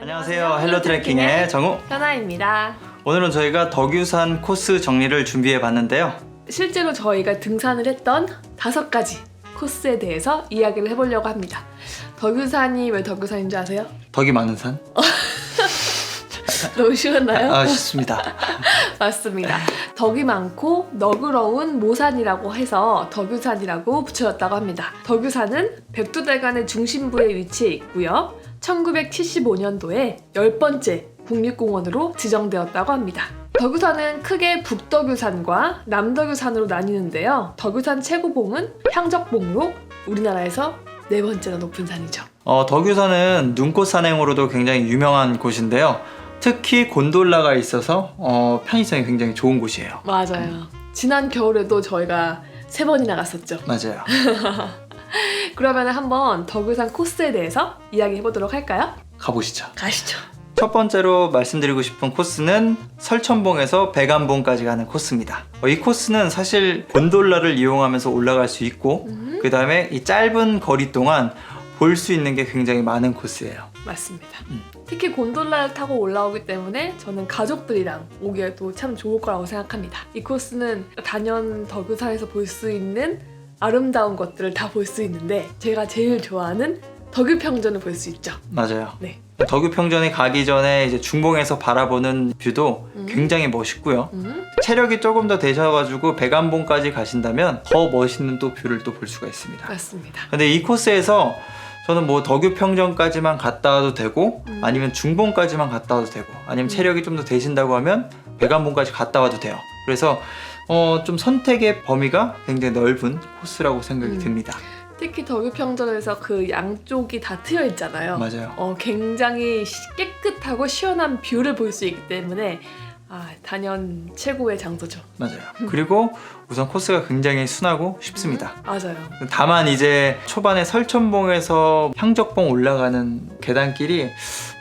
안녕하세요. 헬로 트래킹의 정우. 현아입니다. 오늘은 저희가 덕유산 코스 정리를 준비해 봤는데요. 실제로 저희가 등산을 했던 다섯 가지 코스에 대해서 이야기를 해보려고 합니다. 덕유산이 왜 덕유산인 줄 아세요? 덕이 많은 산? 너무 쉬웠나요? 아, 쉽습니다. 맞습니다. 덕이 많고 너그러운 모산이라고 해서 덕유산이라고 붙여졌다고 합니다. 덕유산은 백두대간의 중심부에 위치해 있고요. 1975년도에 열 번째 국립공원으로 지정되었다고 합니다. 덕유산은 크게 북덕유산과 남덕유산으로 나뉘는데요. 덕유산 최고봉은 향적봉으로 우리나라에서 네 번째로 높은 산이죠. 어, 덕유산은 눈꽃 산행으로도 굉장히 유명한 곳인데요. 특히 곤돌라가 있어서 어, 편의성이 굉장히 좋은 곳이에요. 맞아요. 지난 겨울에도 저희가 세 번이나 갔었죠. 맞아요. 그러면 한번 덕유산 코스에 대해서 이야기해 보도록 할까요? 가보시죠. 가시죠. 첫 번째로 말씀드리고 싶은 코스는 설천봉에서 백안봉까지 가는 코스입니다. 어, 이 코스는 사실 곤돌라를 이용하면서 올라갈 수 있고 음, 그 다음에 이 짧은 거리 동안 볼 수 있는 게 굉장히 많은 코스예요. 맞습니다. 음. 특히 곤돌라를 타고 올라오기 때문에 저는 가족들이랑 오기에도 참 좋을 거라고 생각합니다. 이 코스는 단연 덕유산에서 볼 수 있는 아름다운 것들을 다 볼 수 있는데 제가 제일 좋아하는 덕유평전을 볼 수 있죠. 맞아요. 네. 덕유평전에 가기 전에 이제 중봉에서 바라보는 뷰도 음. 굉장히 멋있고요. 음, 체력이 조금 더 되셔가지고 백안봉까지 가신다면 더 멋있는 또 뷰를 또 볼 수가 있습니다. 맞습니다. 근데 이 코스에서 저는 뭐 덕유평전까지만 갔다 와도 되고 음. 아니면 중봉까지만 갔다 와도 되고 아니면 음. 체력이 좀 더 되신다고 하면 백안봉까지 갔다 와도 돼요. 그래서 어, 좀 선택의 범위가 굉장히 넓은 코스라고 생각이 음. 듭니다. 특히 덕유평전에서 그 양쪽이 다 트여 있잖아요. 맞아요. 어, 굉장히 시- 깨끗하고 시원한 뷰를 볼 수 있기 때문에 아, 단연 최고의 장소죠. 맞아요. 그리고 우선 코스가 굉장히 순하고 쉽습니다. 맞아요. 다만 이제 초반에 설천봉에서 향적봉 올라가는 계단길이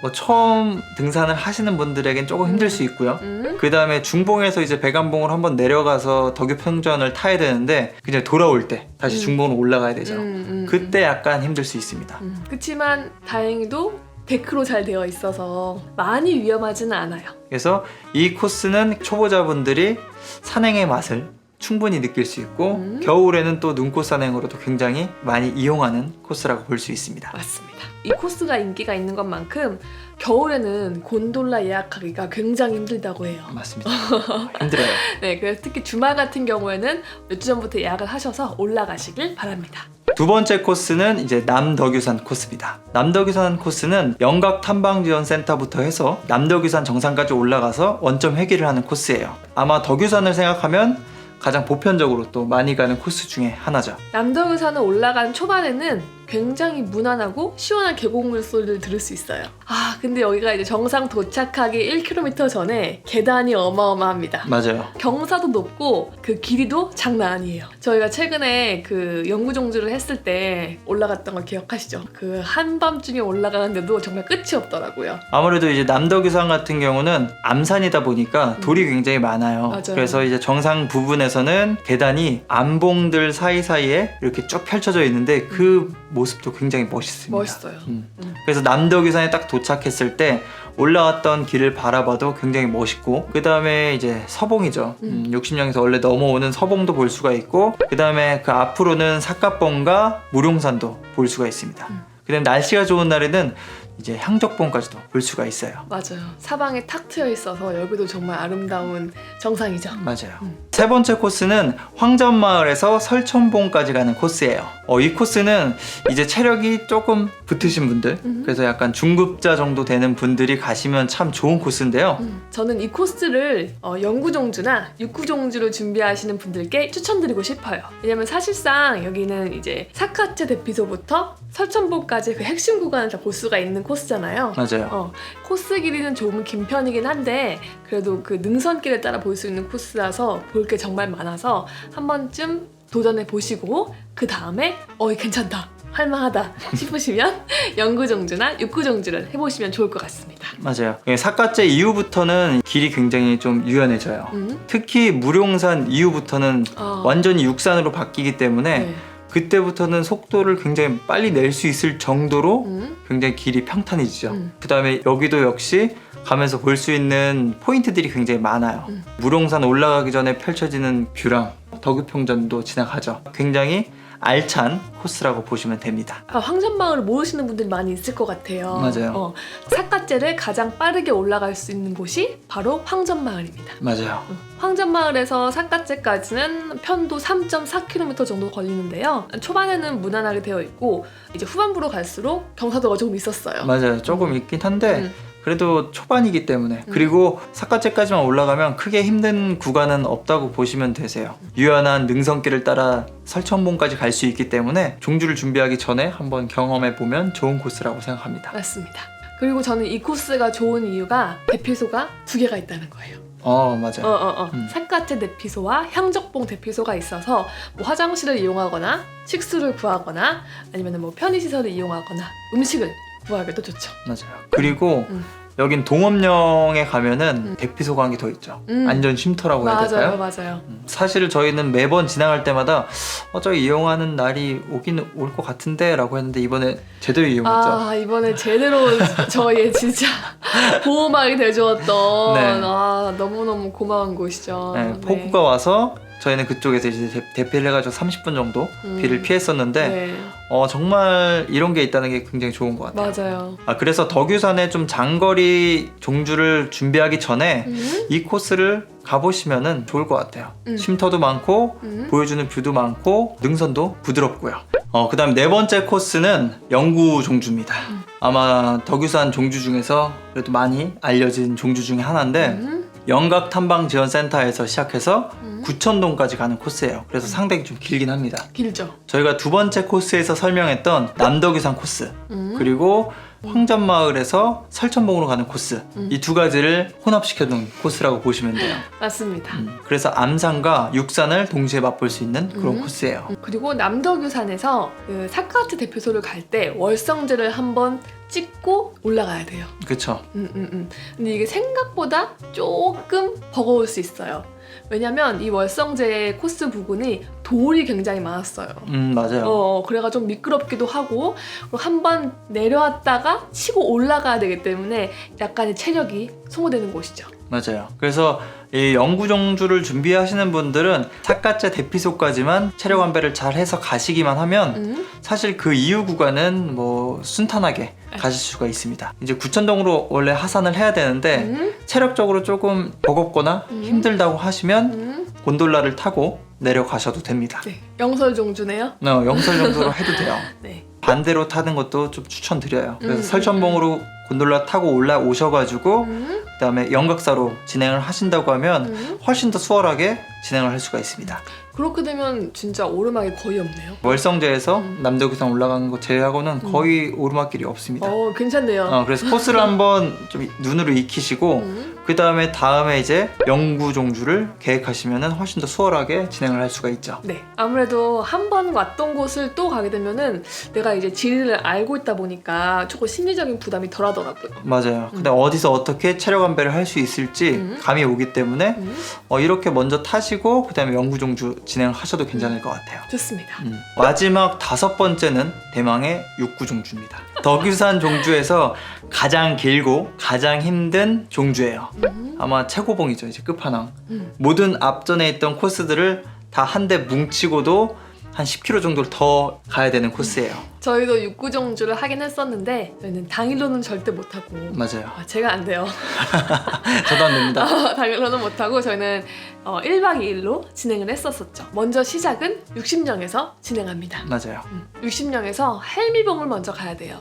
뭐 처음 등산을 하시는 분들에겐 조금 힘들 수 있고요. 음, 그 다음에 중봉에서 이제 백안봉을 한번 내려가서 덕유평전을 타야 되는데 그냥 돌아올 때 다시 음. 중봉으로 올라가야 되죠. 음, 음, 그때 약간 힘들 수 있습니다. 음. 그렇지만 다행히도 데크로 잘 되어 있어서 많이 위험하지는 않아요. 그래서 이 코스는 초보자분들이 산행의 맛을 충분히 느낄 수 있고 음. 겨울에는 또 눈꽃 산행으로도 굉장히 많이 이용하는 코스라고 볼 수 있습니다. 맞습니다. 이 코스가 인기가 있는 것만큼 겨울에는 곤돌라 예약하기가 굉장히 힘들다고 해요. 맞습니다. 힘들어요. 네, 그래서 특히 주말 같은 경우에는 몇 주 전부터 예약을 하셔서 올라가시길 바랍니다. 두 번째 코스는 이제 남덕유산 코스입니다. 남덕유산 코스는 영각 탐방지원센터부터 해서 남덕유산 정상까지 올라가서 원점 회귀를 하는 코스예요. 아마 덕유산을 생각하면 가장 보편적으로 또 많이 가는 코스 중에 하나죠. 남덕유산을 올라간 초반에는 굉장히 무난하고 시원한 계곡물 소리를 들을 수 있어요. 아, 근데 여기가 이제 정상 도착하기 1km 전에 계단이 어마어마합니다. 맞아요. 경사도 높고 그 길이도 장난 아니에요. 저희가 최근에 그 영구종주를 했을 때 올라갔던 거 기억하시죠? 그 한밤중에 올라가는데도 정말 끝이 없더라고요. 아무래도 이제 남덕유산 같은 경우는 암산이다 보니까 돌이 굉장히 많아요. 음. 맞아요. 그래서 이제 정상 부분에서는 계단이 암봉들 사이사이에 이렇게 쭉 펼쳐져 있는데 그 모습도 굉장히 멋있습니다. 멋있어요. 음. 음. 그래서 남덕유산에 딱 도착했을 때 올라왔던 길을 바라봐도 굉장히 멋있고 그 다음에 이제 서봉이죠. 음. 음, 60령에서 원래 넘어오는 서봉도 볼 수가 있고 그 다음에 그 앞으로는 삿갓봉과 무룡산도 볼 수가 있습니다. 음. 그 다음에 날씨가 좋은 날에는 이제 향적봉까지도 볼 수가 있어요. 맞아요. 사방에 탁 트여 있어서 여기도 정말 아름다운 정상이죠. 맞아요. 음. 세 번째 코스는 황전마을에서 설천봉까지 가는 코스예요. 어, 이 코스는 이제 체력이 조금 붙으신 분들, 음. 그래서 약간 중급자 정도 되는 분들이 가시면 참 좋은 코스인데요. 음, 저는 이 코스를 어, 영구종주나 육구종주를 준비하시는 분들께 추천드리고 싶어요. 왜냐면 사실상 여기는 이제 사카체 대피소부터 설천봉까지 그 핵심 구간을 다 볼 수가 있는 코스잖아요. 맞아요. 어, 코스 길이는 조금 긴 편이긴 한데 그래도 그 능선길에 따라 볼 수 있는 코스라서 볼 게 정말 많아서 한 번쯤 도전해 보시고 그 다음에 어 괜찮다 할만하다 싶으시면 영구종주나 육구종주를 해보시면 좋을 것 같습니다. 맞아요. 예, 삿갓제 이후부터는 길이 굉장히 좀 유연해져요. 음? 특히 무룡산 이후부터는 어, 완전히 육산으로 바뀌기 때문에 네. 그때부터는 속도를 굉장히 빨리 낼 수 있을 정도로 음. 굉장히 길이 평탄해지죠. 음. 그 다음에 여기도 역시 가면서 볼 수 있는 포인트들이 굉장히 많아요. 음. 무룡산 올라가기 전에 펼쳐지는 뷰랑 덕유평전도 지나가죠. 굉장히 알찬 코스라고 보시면 됩니다. 아, 황전마을을 모르시는 분들이 많이 있을 것 같아요. 맞아요. 어, 삿갓제를 가장 빠르게 올라갈 수 있는 곳이 바로 황전마을입니다. 맞아요. 황전마을에서 삿갓제까지는 편도 3.4km 정도 걸리는데요. 초반에는 무난하게 되어 있고 이제 후반부로 갈수록 경사도가 조금 있었어요. 맞아요. 조금 있긴 한데 음. 그래도 초반이기 때문에 그리고 사카제까지만 올라가면 크게 힘든 구간은 없다고 보시면 되세요. 유연한 능선길을 따라 설천봉까지 갈 수 있기 때문에 종주를 준비하기 전에 한번 경험해 보면 좋은 코스라고 생각합니다. 맞습니다. 그리고 저는 이 코스가 좋은 이유가 대피소가 두 개가 있다는 거예요. 어 맞아요. 어, 어, 어. 음. 삿갓제 대피소와 향적봉 대피소가 있어서 뭐 화장실을 이용하거나 식수를 구하거나 아니면 뭐 편의시설을 이용하거나 음식을 구하기도 좋죠. 맞아요. 그리고 음. 여긴 동업령에 가면은 음. 대피소가 한게더 있죠. 음. 안전 쉼터라고 해야 맞아요, 될까요? 맞아요. 음, 사실 저희는 매번 지나갈 때마다 어, 저 이용하는 날이 오긴 올 것 같은데라고 했는데 이번에 제대로 이용했죠. 아 이번에 제대로 저의 진짜 보호막이 돼주었던 네. 아 너무 너무 고마운 곳이죠. 네, 폭우가 와서 저희는 그쪽에서 이제 대, 대피를 해가지고 30분 정도 음. 비를 피했었는데 네, 어, 정말 이런 게 있다는 게 굉장히 좋은 것 같아요. 맞아요. 아, 그래서 덕유산에 좀 장거리 종주를 준비하기 전에 음, 이 코스를 가보시면은 좋을 것 같아요. 음. 쉼터도 많고 음. 보여주는 뷰도 많고 능선도 부드럽고요. 어, 그다음 네 번째 코스는 영구 종주입니다. 음. 아마 덕유산 종주 중에서 그래도 많이 알려진 종주 중에 하나인데 음, 영각 탐방 지원 센터에서 시작해서 음. 구천동까지 가는 코스예요. 그래서 상당히 좀 길긴 합니다. 길죠. 저희가 두 번째 코스에서 설명했던 남덕유산 코스 음. 그리고 황전마을에서 설천봉으로 가는 코스 음. 이 두 가지를 혼합시켜 놓은 코스라고 보시면 돼요. 맞습니다. 음, 그래서 암산과 육산을 동시에 맛볼 수 있는 그런 음. 코스예요. 음, 그리고 남덕유산에서 그 사카트 대피소를 갈 때 월성제를 한번 찍고 올라가야 돼요. 그쵸? 음, 음, 음. 근데 이게 생각보다 조금 버거울 수 있어요. 왜냐면 이 월성제 코스 부분이 돌이 굉장히 많았어요. 음 맞아요. 어, 그래가 좀 미끄럽기도 하고 그리고 한 번 내려왔다가 치고 올라가야 되기 때문에 약간의 체력이 소모되는 곳이죠. 맞아요. 그래서 이 영구종주를 준비하시는 분들은 삿갓제 대피소까지만 체력 안배를 잘 해서 가시기만 하면 음, 사실 그 이후 구간은 뭐 순탄하게 가실 수가 있습니다. 이제 구천동으로 원래 하산을 해야 되는데 음, 체력적으로 조금 버겁거나 음. 힘들다고 하시면 음. 곤돌라를 타고 내려가셔도 됩니다. 네, 영설 종주네요. 어, 영설 정도로 해도 돼요. 네. 반대로 타는 것도 좀 추천드려요. 그래서 음, 설천봉으로 곤돌라 타고 올라오셔가지고 음, 그다음에 영각사로 진행을 하신다고 하면 음. 훨씬 더 수월하게 진행을 할 수가 있습니다. 그렇게 되면 진짜 오르막이 거의 없네요. 월성제에서 음. 남도교산 올라가는 거 제외하고는 음. 거의 오르막길이 없습니다. 어, 괜찮네요. 어, 그래서 코스를 한번 좀 눈으로 익히시고 음. 그 다음에 다음에 이제 영구 종주를 계획하시면 훨씬 더 수월하게 진행을 할 수가 있죠. 네. 아무래도 한 번 왔던 곳을 또 가게 되면은 내가 이제 지리를 알고 있다 보니까 조금 심리적인 부담이 덜 하더라고요. 맞아요. 근데 어디서 어떻게 체력 안배를 할 수 있을지 음. 감이 오기 때문에 음, 어, 이렇게 먼저 타시고 그 다음에 영구 종주 진행을 하셔도 괜찮을 것 같아요. 좋습니다. 음. 마지막 다섯 번째는 대망의 육구 종주입니다. 덕유산 종주에서 가장 길고 가장 힘든 종주예요. 음, 아마 최고봉이죠, 이제 끝판왕. 음. 모든 앞전에 있던 코스들을 다 한 대 뭉치고도 한 10km 정도를 더 가야 되는 코스예요. 저희도 육구종주를 하긴 했었는데 저희는 당일로는 절대 못하고 맞아요. 아, 제가 안 돼요. 저도 안 됩니다. 당일로는 못하고 저희는 어, 1박 2일로 진행을 했었었죠. 먼저 시작은 60령에서 진행합니다. 맞아요. 음, 60령에서 할미봉을 먼저 가야 돼요.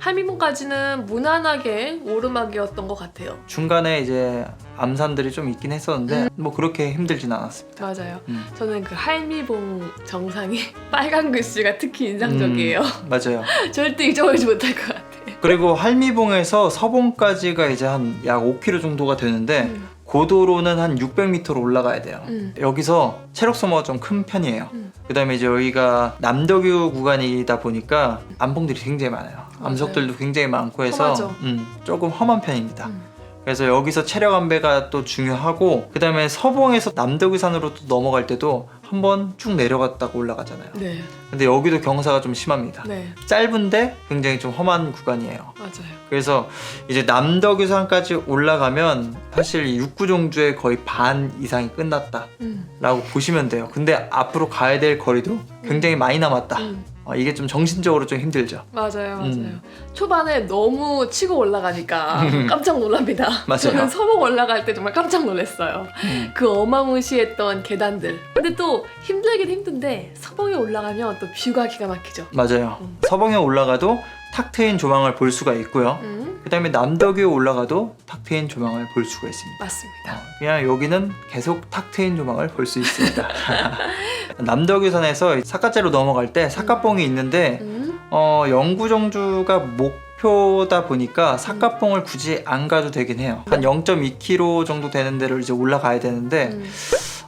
할미봉까지는 무난하게 오르막이었던 것 같아요. 중간에 이제 암산들이 좀 있긴 했었는데 음. 뭐 그렇게 힘들진 않았습니다. 맞아요. 음. 저는 그 할미봉 정상이 빨간 글씨가 특히 인상적이에요. 맞아요. 절대 잊어버리지 못할 것 같아요. 그리고 할미봉에서 서봉까지가 이제 한 약 5km 정도가 되는데 음, 고도로는 한 600m로 올라가야 돼요. 음, 여기서 체력 소모가 좀 큰 편이에요. 음. 그다음에 이제 여기가 남덕유 구간이다 보니까 암봉들이 굉장히 많아요. 암석들도 굉장히 많고 해서 험하죠. 음, 조금 험한 편입니다. 음. 그래서 여기서 체력 안배가 또 중요하고 그 다음에 서봉에서 남덕유산으로 또 넘어갈 때도 한번 쭉 내려갔다가 올라가잖아요. 네, 근데 여기도 경사가 좀 심합니다. 네, 짧은데 굉장히 좀 험한 구간이에요. 맞아요. 그래서 이제 남덕유산까지 올라가면 사실 이 육구종주의 거의 반 이상이 끝났다라고 음, 보시면 돼요. 근데 앞으로 가야 될 거리도 굉장히 많이 남았다. 음, 어, 이게 좀 정신적으로 좀 힘들죠. 맞아요, 맞아요. 음. 초반에 너무 치고 올라가니까 깜짝 놀랍니다. 맞아요. 저는 서복 올라갈 때 정말 깜짝 놀랐어요. 음. 그 어마무시했던 계단들. 근데 또 힘들긴 힘든데 서봉에 올라가면 또 뷰가 기가 막히죠. 맞아요. 음. 서봉에 올라가도 탁 트인 조망을 볼 수가 있고요. 음, 그 다음에 남덕에 올라가도 탁 트인 조망을 볼 수가 있습니다. 맞습니다. 어, 그냥 여기는 계속 탁 트인 조망을 볼 수 있습니다. 남덕유산에서 사카째로 넘어갈 때 사카봉이 있는데 음, 어, 영구정주가 목표다 보니까 사카봉을 굳이 안 가도 되긴 해요. 한 0.2km 정도 되는 데를 이제 올라가야 되는데 음,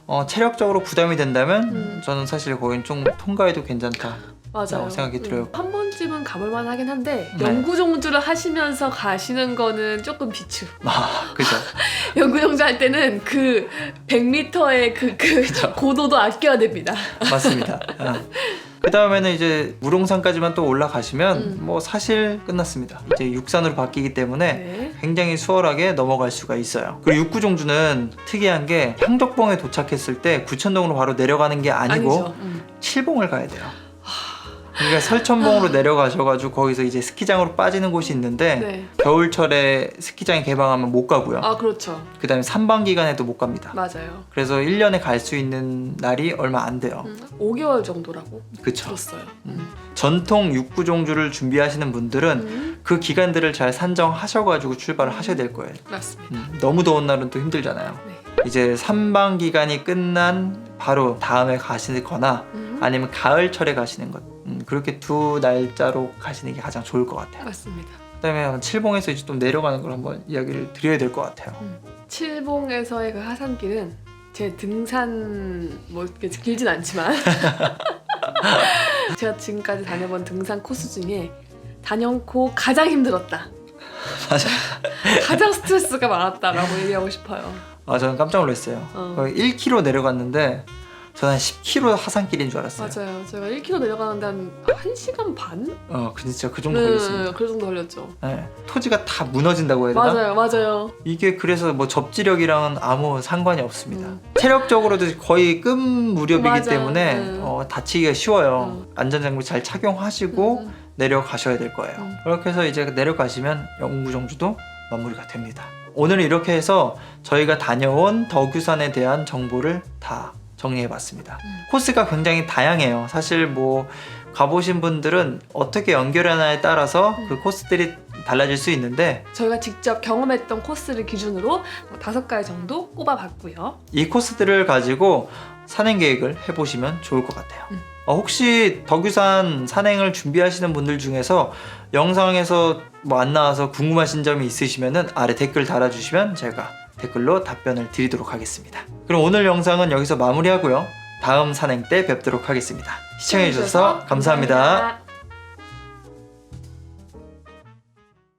어, 체력적으로 부담이 된다면 음. 저는 사실 거긴 좀 통과해도 괜찮다. 맞아요. 어, 생각이 들어요. 한 번쯤은 가볼 만하긴 한데 네. 연구종주를 하시면서 가시는 거는 조금 비추. 아, 그죠. 연구종주 할 때는 그 100m의 그, 그 고도도 아껴야 됩니다. 맞습니다. 그 다음에는 이제 무롱산까지만 또 올라가시면 음. 뭐 사실 끝났습니다. 이제 육산으로 바뀌기 때문에 네. 굉장히 수월하게 넘어갈 수가 있어요. 그리고 육구종주는 특이한 게 향덕봉에 도착했을 때 구천동으로 바로 내려가는 게 아니고. 음. 칠봉을 가야 돼요. 그러니까 설천봉으로 내려가셔가지고 거기서 이제 스키장으로 빠지는 곳이 있는데 네. 겨울철에 스키장이 개방하면 못 가고요. 아 그렇죠. 그 다음에 산방 기간에도 못 갑니다. 맞아요. 그래서 1년에 갈 수 있는 날이 얼마 안 돼요. 음, 5개월 정도라고 그쵸. 들었어요. 음. 전통 육구종주를 준비하시는 분들은 음, 그 기간들을 잘 산정하셔가지고 출발을 하셔야 될 거예요. 맞습니다. 음, 너무 더운 날은 또 힘들잖아요. 네. 이제 산방 기간이 끝난 바로 다음에 가시거나 음, 아니면 가을철에 가시는 것 음, 그렇게 두 날짜로 가시는 게 가장 좋을 것 같아요. 맞습니다. 그다음에 한 칠봉에서 이제 좀 내려가는 걸 한번 이야기를 드려야 될 것 같아요. 칠봉에서의 그 하산길은 제 등산 뭐 이렇게 길진 않지만 제가 지금까지 다녀본 등산 코스 중에 단연코 가장 힘들었다. 맞아. 가장 스트레스가 많았다라고 얘기하고 싶어요. 아 저는 깜짝 놀랐어요. 어. 거의 1km 내려갔는데 저는 한 10km 하산길인 줄 알았어요. 맞아요. 제가 1km 내려가는데 한 1시간 반? 어, 그 진짜 그 정도 걸렸습니다. 그 정도 걸렸죠. 네. 토지가 다 무너진다고 해야 되나? 맞아요, 맞아요. 이게 그래서 뭐 접지력이랑은 아무 상관이 없습니다. 음. 체력적으로도 거의 끈 무렵이기 맞아. 때문에 음. 어, 다치기가 쉬워요. 음. 안전장비 잘 착용하시고 음, 내려가셔야 될 거예요. 음. 그렇게 해서 이제 내려가시면 영구정주도 마무리가 됩니다. 오늘은 이렇게 해서 저희가 다녀온 덕유산에 대한 정보를 다 정리해봤습니다. 음. 코스가 굉장히 다양해요. 사실 뭐 가보신 분들은 어떻게 연결하냐에 따라서 음. 그 코스들이 달라질 수 있는데 저희가 직접 경험했던 코스를 기준으로 다섯 가지 정도 꼽아봤고요. 이 코스들을 가지고 산행 계획을 해보시면 좋을 것 같아요. 음. 어, 혹시 덕유산 산행을 준비하시는 분들 중에서 영상에서 뭐 안 나와서 궁금하신 점이 있으시면은 아래 댓글 달아주시면 제가 댓글로 답변을 드리도록 하겠습니다. 그럼 오늘 영상은 여기서 마무리하고요. 다음 산행 때 뵙도록 하겠습니다. 시청해주셔서 감사합니다.